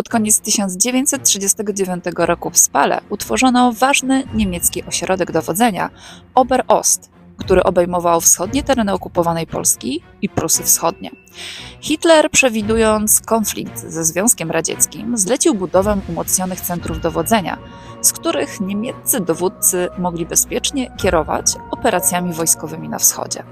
Pod koniec 1939 roku w Spale utworzono ważny niemiecki ośrodek dowodzenia Oberost, który obejmował wschodnie tereny okupowanej Polski i Prusy Wschodnie. Hitler, przewidując konflikt ze Związkiem Radzieckim, zlecił budowę umocnionych centrów dowodzenia, z których niemieccy dowódcy mogli bezpiecznie kierować operacjami wojskowymi na wschodzie.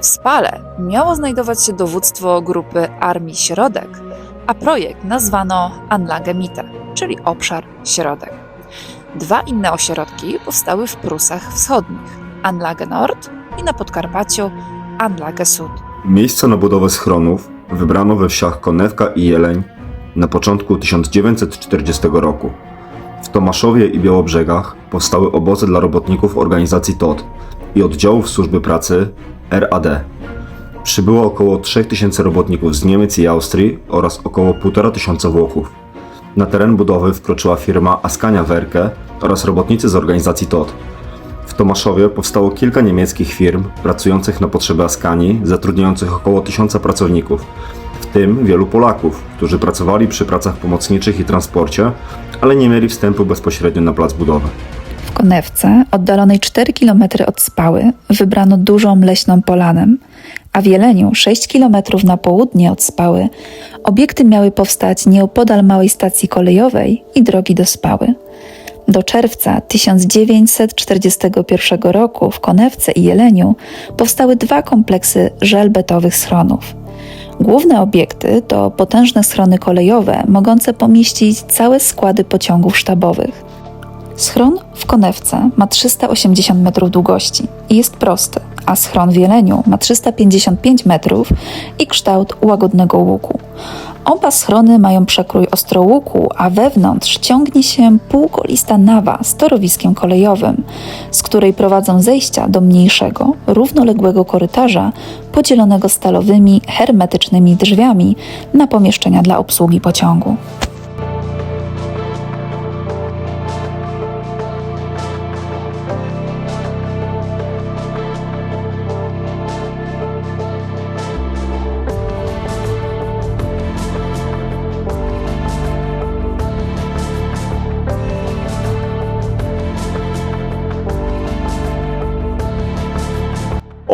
W Spale miało znajdować się dowództwo grupy Armii Środek, a projekt nazwano Anlage Mitte, czyli obszar środek. Dwa inne ośrodki powstały w Prusach Wschodnich, Anlage Nord i na Podkarpaciu Anlage Sud. Miejsce na budowę schronów wybrano we wsiach Konewka i Jeleń na początku 1940 roku. W Tomaszowie i Białobrzegach powstały obozy dla robotników organizacji TOD i oddziałów służby pracy RAD. Przybyło około 3000 robotników z Niemiec i Austrii oraz około 1500 Włochów. Na teren budowy wkroczyła firma Askania Werke oraz robotnicy z organizacji TOD. W Tomaszowie powstało kilka niemieckich firm pracujących na potrzeby Askanii, zatrudniających około tysiąca pracowników, w tym wielu Polaków, którzy pracowali przy pracach pomocniczych i transporcie, ale nie mieli wstępu bezpośrednio na plac budowy. W Konewce, oddalonej 4 km od Spały, wybrano dużą leśną polanem, a w Jeleniu, 6 km na południe od Spały, obiekty miały powstać nieopodal małej stacji kolejowej i drogi do Spały. Do czerwca 1941 roku w Konewce i Jeleniu powstały dwa kompleksy żelbetowych schronów. Główne obiekty to potężne schrony kolejowe mogące pomieścić całe składy pociągów sztabowych. Schron w Konewce ma 380 metrów długości i jest prosty, a schron w Jeleniu ma 355 metrów i kształt łagodnego łuku. Oba schrony mają przekrój ostrołuku, a wewnątrz ciągnie się półkolista nawa z torowiskiem kolejowym, z której prowadzą zejścia do mniejszego, równoległego korytarza podzielonego stalowymi, hermetycznymi drzwiami na pomieszczenia dla obsługi pociągu.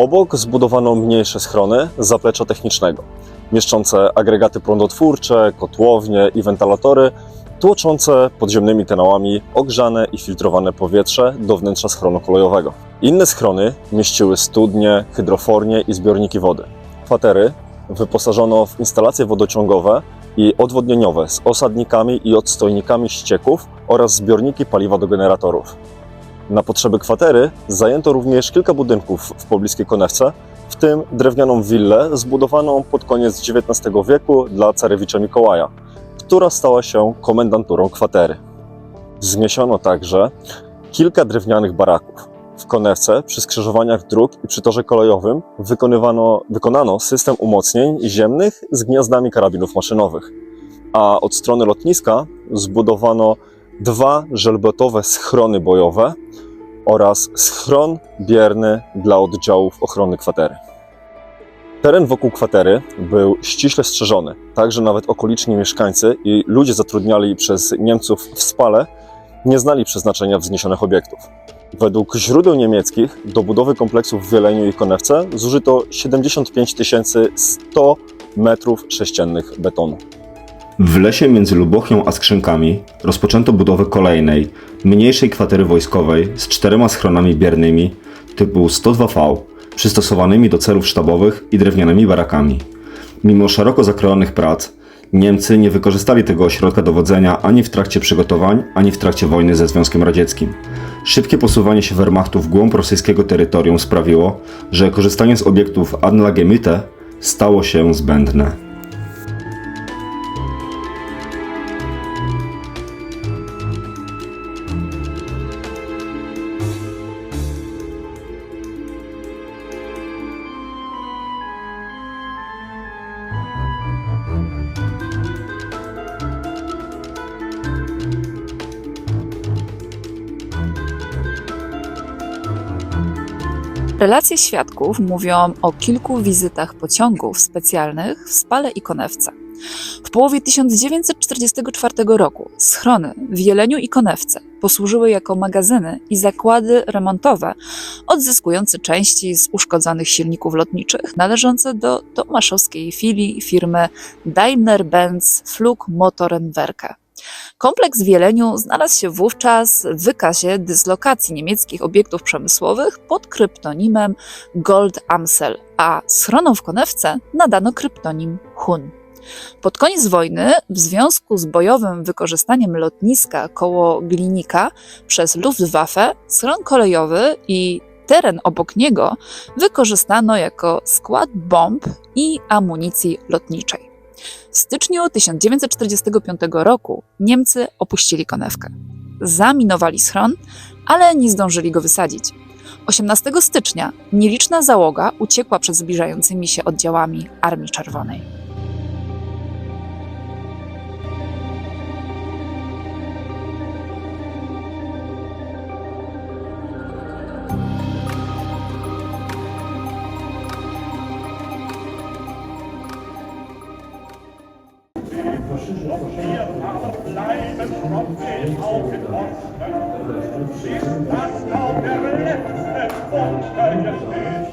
Obok zbudowano mniejsze schrony zaplecza technicznego, mieszczące agregaty prądotwórcze, kotłownie i wentylatory, tłoczące podziemnymi kanałami ogrzane i filtrowane powietrze do wnętrza schronu kolejowego. Inne schrony mieściły studnie, hydrofornie i zbiorniki wody. Kwatery wyposażono w instalacje wodociągowe i odwodnieniowe z osadnikami i odstojnikami ścieków oraz zbiorniki paliwa do generatorów. Na potrzeby kwatery zajęto również kilka budynków w pobliskiej Konewce, w tym drewnianą willę zbudowaną pod koniec XIX wieku dla carewicza Mikołaja, która stała się komendanturą kwatery. Wzniesiono także kilka drewnianych baraków. W Konewce przy skrzyżowaniach dróg i przy torze kolejowym wykonano system umocnień ziemnych z gniazdami karabinów maszynowych, a od strony lotniska zbudowano dwa żelbetowe schrony bojowe oraz schron bierny dla oddziałów ochrony kwatery. Teren wokół kwatery był ściśle strzeżony, tak że nawet okoliczni mieszkańcy i ludzie zatrudniali przez Niemców w Spale nie znali przeznaczenia wzniesionych obiektów. Według źródeł niemieckich do budowy kompleksów w Wieleniu i Konewce zużyto 75 100 metrów sześciennych betonu. W lesie między Lubochią a Skrzynkami rozpoczęto budowę kolejnej, mniejszej kwatery wojskowej z czterema schronami biernymi typu 102V, przystosowanymi do celów sztabowych i drewnianymi barakami. Mimo szeroko zakrojonych prac, Niemcy nie wykorzystali tego ośrodka dowodzenia ani w trakcie przygotowań, ani w trakcie wojny ze Związkiem Radzieckim. Szybkie posuwanie się Wehrmachtu w głąb rosyjskiego terytorium sprawiło, że korzystanie z obiektów Anlage Mitte stało się zbędne. Relacje świadków mówią o kilku wizytach pociągów specjalnych w Spale i Konewce. W połowie 1944 roku schrony w Jeleniu i Konewce posłużyły jako magazyny i zakłady remontowe odzyskujące części z uszkodzonych silników lotniczych należące do tomaszowskiej filii firmy Daimler-Benz Flugmotorenwerke. Kompleks w Jeleniu znalazł się wówczas w wykazie dyslokacji niemieckich obiektów przemysłowych pod kryptonimem Gold Amsel, a schronom w Konewce nadano kryptonim Hun. Pod koniec wojny, w związku z bojowym wykorzystaniem lotniska koło Glinika przez Luftwaffe, schron kolejowy i teren obok niego wykorzystano jako skład bomb i amunicji lotniczej. W styczniu 1945 roku Niemcy opuścili Konewkę. Zaminowali schron, ale nie zdążyli go wysadzić. 18 stycznia nieliczna załoga uciekła przed zbliżającymi się oddziałami Armii Czerwonej. wir aber bleiben trotzig auf den Posten, bis das auf der letzten Funke gesteht.